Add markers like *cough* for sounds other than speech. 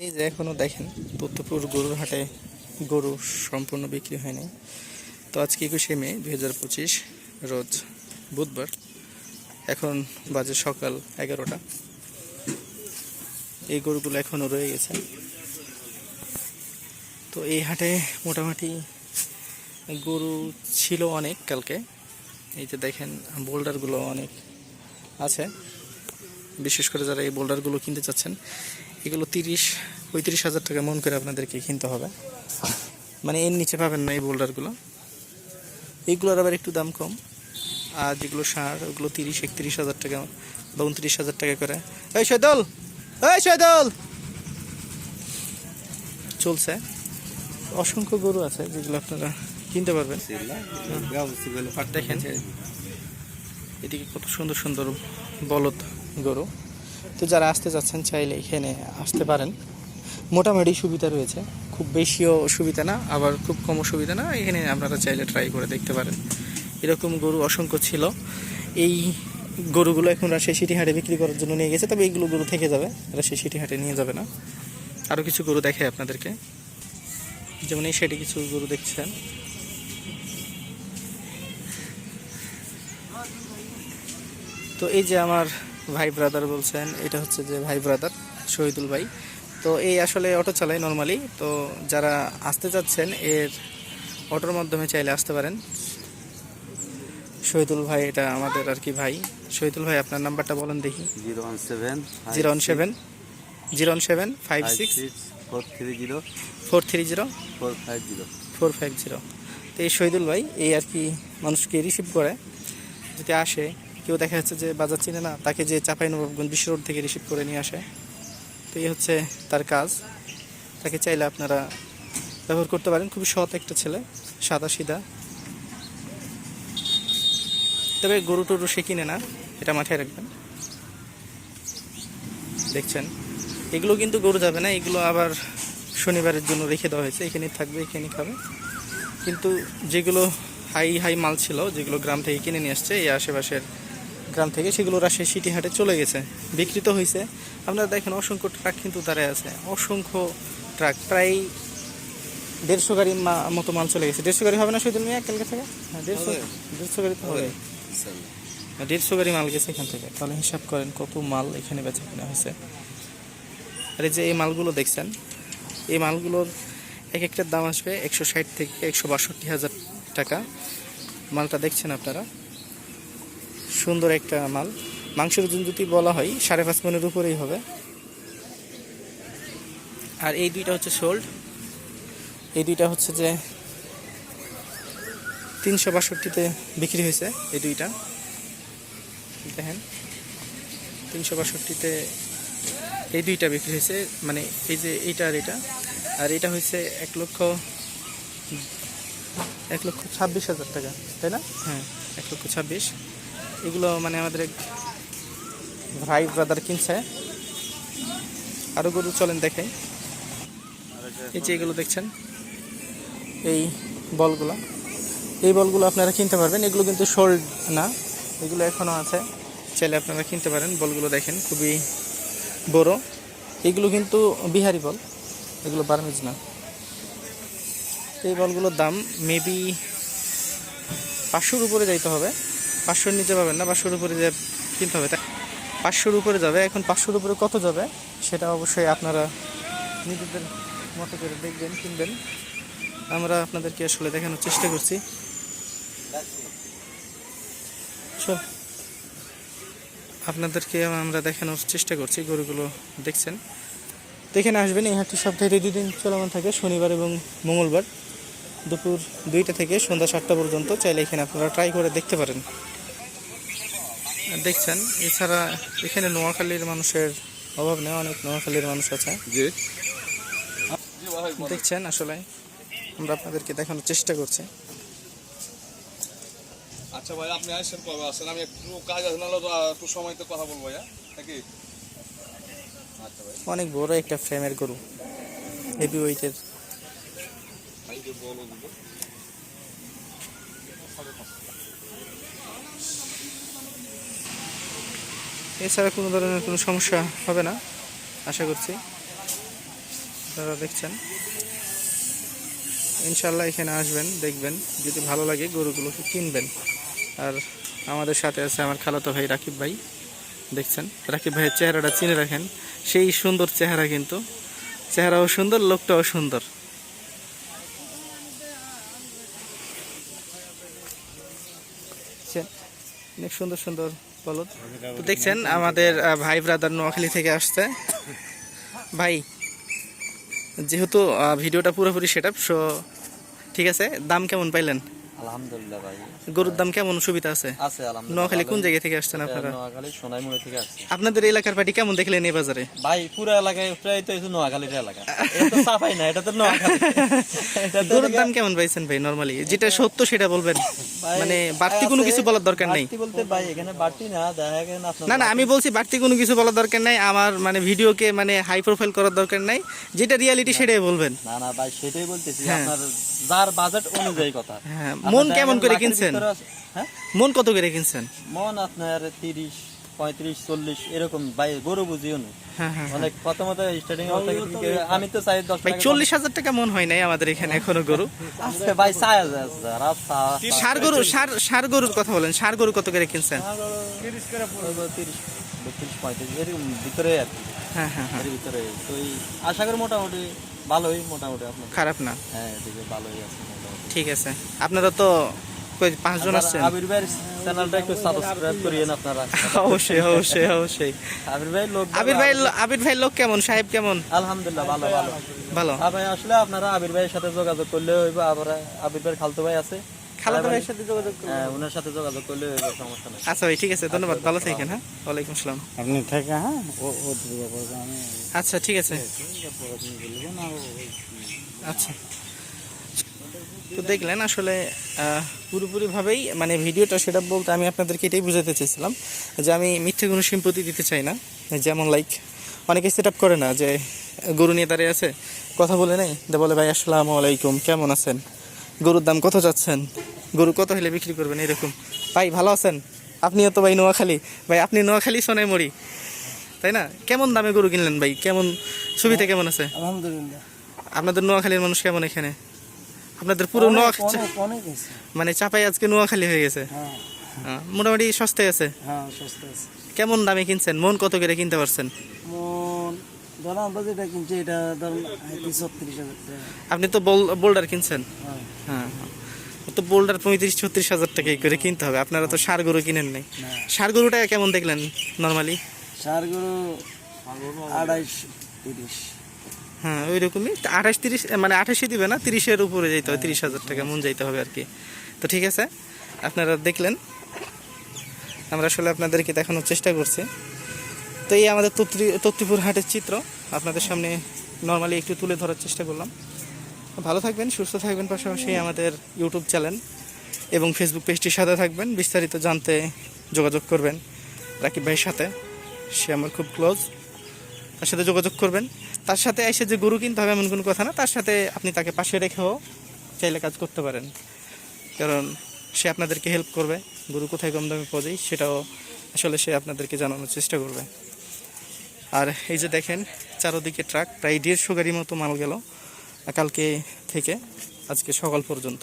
এই যে এখনও দেখেন তত্ত্বপুর গরুর হাটে গরু সম্পূর্ণ বিক্রি হয়নি তো আজকে একুশে মে দুই হাজার পঁচিশ, রোজ বুধবার। এখন বাজে সকাল এগারোটা। এই গরুগুলো এখনও রয়ে গেছে। তো এই হাটে মোটামুটি গরু ছিল অনেক কালকে। এই যে দেখেন, বোল্ডারগুলো অনেক আছে। বিশেষ করে যারা এই বোল্ডারগুলো কিনতে চাচ্ছেন এগুলো তিরিশ পঁয়ত্রিশ হাজার টাকা মন করে আপনাদেরকে কিনতে হবে। মানে এর নিচে পাবেন না এই বোল্ডারগুলো। এইগুলোর আবার একটু দাম কম। আর যেগুলো সার ওগুলো তিরিশ একত্রিশ হাজার টাকা বা উনত্রিশ হাজার টাকা করে। এই সৈদল এই সৈদল চলছে। অসংখ্য গরু আছে যেগুলো আপনারা কিনতে পারবেন। দেখেন। এদিকে কত সুন্দর সুন্দর বলদ গরু। তো যারা আসতে চাচ্ছেন চাইলে এখানে আসতে পারেন। মোটামুটি সুবিধা রয়েছে। খুব বেশিও সুবিধা না, আবার খুব কমও সুবিধা না। এখানে আপনারা চাইলে ট্রাই করে দেখতে পারেন। এরকম গরু অসংখ্য ছিল। এই গরুগুলো এখন রাজশাহী সিটি হাটে বিক্রি করার জন্য নিয়ে গেছে, তবে এইগুলো গরু থেকে যাবে। রাজশাহী সিটি হাটে নিয়ে যাবে না। আরও কিছু গরু দেখে আপনাদেরকে। যেমন এই সাইডে কিছু গরু দেখছেন। তো এই যে আমার ভাই ব্রাদার বলছেন এটা হচ্ছে যে ভাই ব্রাদার শহীদুল ভাই। তো এই আসলে অটো চালায় নর্মালি তো যারা আসতে চাচ্ছেন এর অটোর মাধ্যমে চাইলে আসতে পারেন। শহীদুল ভাই এটা আমাদের আর কি ভাই। শহীদুল ভাই আপনার নাম্বারটা বলেন দেখি। Zero one seven zero one seven zero one seven five six four three zero four three zero four five zero four five zero তো এই শহীদুল ভাই এই আর কি মানুষকে রিসিভ করে। যদি আসে কেউ দেখা যাচ্ছে যে বাজার চিনে না, তাকে যে চাপাই নবাবগঞ্জ বিশ্ব রোড থেকে রিসিভ করে নিয়ে আসে। তো এই হচ্ছে তার কাজ। তাকে চাইলে আপনারা ব্যবহার করতে পারেন। খুবই সৎ একটা ছেলে, সাদা সিধা। তবে গরু টরু সে কিনে না, এটা মাথায় রাখবেন। দেখছেন? এগুলো কিন্তু গরু যাবে না, এগুলো আবার শনিবারের জন্য রেখে দেওয়া হয়েছে। এখানে থাকবে এখানে খাবে। কিন্তু যেগুলো হাই হাই মাল ছিল, যেগুলো গ্রাম থেকে কিনে নিয়ে আসছে, এই আশেপাশের গ্রাম থেকে সেগুলো রাজশাহী সিটি হাটে চলে গেছে বিকৃত হয়েছে আপনারা দেখেন অসংখ্য ট্রাক কিন্তু দাঁড়ায় আছে অসংখ্য ট্রাক প্রায় দেড়শো গাড়ি মা- মতো মাল চলে গেছে। দেড়শো গাড়ি হবে না শহীদুল মিয়া কালকে থেকে? হ্যাঁ দেড়শো দেড়শো গাড়ি তো হবে। দেড়শো গাড়ি মাল গেছে এখান থেকে। তাহলে হিসাব করেন কত মাল এখানে বেচা কেনা হয়েছে। আর এই যে এই মালগুলো দেখছেন এই মালগুলোর এক একটার দাম আসবে একশো ষাট থেকে একশো বাষট্টি হাজার টাকা। মালটা দেখছেন আপনারা? সুন্দর একটা মাল। মাংসের ওজন যদি বলা হয়, সাড়ে পাঁচ মনের উপরেই হবে। আর এই দুইটা হচ্ছে সোল্ড। এই দুইটা হচ্ছে যে তিনশো বাষট্টিতে বিক্রি হয়েছে এই দুইটা। দেখেন, তিনশো বাষট্টিতে এই দুইটা বিক্রি হয়েছে মানে এই যে এইটা আর এটা। আর এটা হয়েছে এক লক্ষ এক লক্ষ ছাব্বিশ হাজার টাকা, তাই না? হ্যাঁ এক লক্ষ ছাব্বিশ। এগুলো মানে আমাদের ভাই ব্রাদার কিনছে। আরও গরু চলেন দেখে। এই যে এগুলো দেখছেন, এই বলগুলো। এই বলগুলো আপনারা কিনতে পারবেন। এগুলো কিন্তু সোল্ড না। এগুলো এখনও আছে। চাইলে আপনারা কিনতে পারেন। বলগুলো দেখেন, খুবই বড়। এগুলো কিন্তু বিহারি বল। এগুলো বার্মিজ না। এই বলগুলোর দাম মেবি পাঁচশোর উপরে যাইতে হবে। পাঁচশোর নিচে পাবেন না, পাঁচশোর উপরে যে কিনতে হবে পাঁচশোর উপরে যাবে। এখন পাঁচশোর উপরে কত যাবে, সেটা অবশ্যই আপনারা নিজেদের মতো করে দেখবেন, কিনবেন। আমরা আপনাদেরকে আসলে দেখানোর চেষ্টা করছি। আপনাদেরকে আমরা দেখানোর চেষ্টা করছি, গরুগুলো দেখছেন। এখানে আসবেন, এই হাটটি সপ্তাহে দুই দিন চলমান থাকে, শনিবার এবং মঙ্গলবার। দুপুর দুইটা থেকে সন্ধ্যা সাতটা পর্যন্ত। চাইলে এখানে আপনারা ট্রাই করে দেখতে পারেন। দেখছেন এছাড়া এখানে নোয়াখালীর মানুষের অভাব নেই অনেক নোয়াখালীর মানুষ আছে। জি। দেখছেন আসলে আমরা আপনাদেরকে দেখানোর চেষ্টা করছি। আচ্ছা ভাই আপনি আসেন কবে আসেন? আমি একটু কাজ আছে নাহলে একটু সময় তো কথা বলব ভাইয়া। নাকি? আচ্ছা অনেক বড় একটা ফ্রেমের গরু হেভি ওয়েটের আমি যে বলো দিব এছাড়া কোনো ধরনের কোনো সমস্যা হবে না, আশা করছি। আপনারা দেখছেন। ইনশাল্লাহ এখানে আসবেন, দেখবেন। যদি ভালো লাগে গরুগুলোকে কিনবেন। আর আমাদের সাথে আছে আমার খালাতো ভাই রাকিব ভাই, দেখছেন? রাকিব ভাইয়ের চেহারাটা চিনে রাখেন। সেই সুন্দর চেহারা কিন্তু। চেহারাও সুন্দর, লোকটাও সুন্দর? অনেক সুন্দর সুন্দর বলদ। তো দেখছেন আমাদের ভাই ব্রাদার নোয়াখালী থেকে আসছে। ভাই, যেহেতু ভিডিওটা পুরোপুরি সেট আপ সো ঠিক আছে, দাম কেমন পাইলেন? আলহামদুলিল্লাহ ভাই। গরুর দাম কেমন? সুবিধা আছে? আছে আলহামদুলিল্লাহ। নোয়াখালী কোন জায়গা থেকে আসছেন আপনারা? নোয়াখালী সোনাইমুড়ি থেকে আসছে। আপনাদের এলাকার পার্টি কেমন দেখলেন এই বাজারে? ভাই পুরো এলাকায় প্রায় তো নোয়াখালীর এলাকা। এটা তো সাফাই না এটা তো নোয়াখালী। গরুর দাম কেমন পাইছেন ভাই নরমালি যেটা সত্য সেটা বলবেন। মানে বাড়তি কোনো কিছু বলার দরকার নেই। বাড়তি বলতে ভাই এখানে বাড়তি না দেখা না না আমি বলছি বাড়তি কোনো কিছু বলার দরকার নাই আমার মানে ভিডিওকে মানে হাই প্রোফাইল করার দরকার নাই। যেটা রিয়ালিটি সেটাই বলবেন। না না ভাই সেটাই বলতেছি হ্যাঁ। আপনার যার বাজেট অনুযায়ী কথা। হ্যাঁ মন কেমন করে কিনছেন? হ্যাঁ? মন কত করে কিনছেন? মন আপনার তিরিশ পঁয়ত্রিশ চল্লিশ এরকম গরু বুঝিও না হ্যাঁ হ্যাঁ অনেক প্রথমত স্টার্টিং আমি তো চাই দশ ভাই চল্লিশ হাজার টাকা মন হয় নাই আমাদের এখানে এখনও গরু। আজকে ভাই চাই হাজার সার গরু সার সার গরুর কথা বলেন সার গরু কত করে কিনছেন? তিরিশ করে তিরিশ বত্রিশ পঁয়ত্রিশ এরকম ভিতরে আর হ্যাঁ হ্যাঁ হ্যাঁ। এর ভিতরে তো আশা করি মোটামুটি ভালোই মোটামুটি আপনার খারাপ না? হ্যাঁ এদিকে ভালোই আছে মোটামুটি। ঠিক আছে। আপনারা তো পাঁচজন আছেন আবির ভাইয়ের চ্যানেলটা একটু সাবস্ক্রাইব করিয়েন আপনারা। *laughs* অবশ্যই অবশ্যই অবশ্যই। আবির ভাই লোক আবির ভাই আবির ভাই লোক কেমন? সাহেব কেমন? আলহামদুলিল্লাহ ভালো ভালো। ভালো। আপনি আসলে আপনারা আবির ভাইয়ের সাথে যোগাযোগ করলে হইব আবার আবির ভাই খালতো ভাই আছে। সাথে যোগাযোগ করুন। হ্যাঁ ওনার সাথে যোগাযোগ করলে সমস্যা নেই। আচ্ছা ভাই ঠিক আছে ধন্যবাদ ভালো থাকেন হ্যাঁ? ওয়ালাইকুম আসসালাম। আপনি থেকে হ্যাঁ? ও ও আমি আচ্ছা ঠিক আছে। আচ্ছা। তো দেখলেন আসলে পুরোপুরিভাবেই মানে ভিডিওটা সেটা বলতে আমি আপনাদেরকে এটাই বোঝাতে চাইছিলাম যে আমি মিথ্যে কোনো সিম্পতি দিতে চাই না। যেমন লাইক অনেকে সেট আপ করে না যে গরু নিয়ে দাঁড়িয়ে আছে কথা বলে নেই দে বলে ভাই আসসালামু আলাইকুম কেমন আছেন? গরুর দাম কত যাচ্ছেন? গরু কত হলে বিক্রি করবেন এরকম? ভাই ভালো আছেন? আপনিও তো ভাই নোয়াখালী। ভাই আপনি নোয়াখালী সোনাই মরি। তাই না? কেমন দামে গরু কিনলেন ভাই? কেমন সুবিধা কেমন আছে? আলহামদুলিল্লাহ। আপনাদের নোয়াখালীর মানুষ কেমন এখানে? আপনাদের পুরো নোয়া অনেক অনেক আছে। মানে চাপাই আজকে নোয়াখালী হয়ে গেছে। হ্যাঁ। মোটামুটি সস্তায় আছে। হ্যাঁ সুস্থ আছে। কেমন দামে কিনছেন? মন কত করে কিনতে পারছেন? আপনি তো বোল- বোল্ডার কিনছেন? হ্যাঁ হ্যাঁ। তো বোল্ডার পঁয়ত্রিশ ছত্রিশ হাজার টাকা করে কিনতে হবে। আপনারা তো সার গরু কিনেন নাই। সার গরুটা কেমন দেখলেন নর্মালি সারগুলো আড়াইশ তিরিশ। হ্যাঁ ওই রকমই আঠাশ তিরিশ মানে আঠাশই দিবে না? তিরিশের উপরে যাইতে হবে তিরিশ হাজার টাকা মন যাইতে হবে আর কি তো ঠিক আছে আপনারা দেখলেন। আমরা আসলে আপনাদেরকে দেখানোর চেষ্টা করছি। তো এই আমাদের তত্রি তত্রিপুর হাটের চিত্র আপনাদের সামনে নর্মালি একটু তুলে ধরার চেষ্টা করলাম। ভালো থাকবেন, সুস্থ থাকবেন পাশাপাশি আমাদের ইউটিউব চ্যানেল এবং ফেসবুক পেজটির সাথে থাকবেন, বিস্তারিত জানতে যোগাযোগ করবেন রাকিব ভাইয়ের সাথে। সে আমার খুব ক্লোজ তার সাথে যোগাযোগ করবেন। তার সাথে এসে যে গরু কিনতে হবে এমন কোনো কথা না, তার সাথে আপনি তাকে পাশে রেখেও চাইলে কাজ করতে পারেন। কারণ সে আপনাদেরকে হেল্প করবে, গরু কোথায় কম দামে পাওয়া যায় সেটাও আসলে সে আপনাদেরকে জানানোর চেষ্টা করবে। আর এই যে দেখেন, চারোদিকে ট্রাক প্রায় দেড়শো গাড়ি মতো মাল গেল। কালকে থেকে আজকে সকাল পর্যন্ত।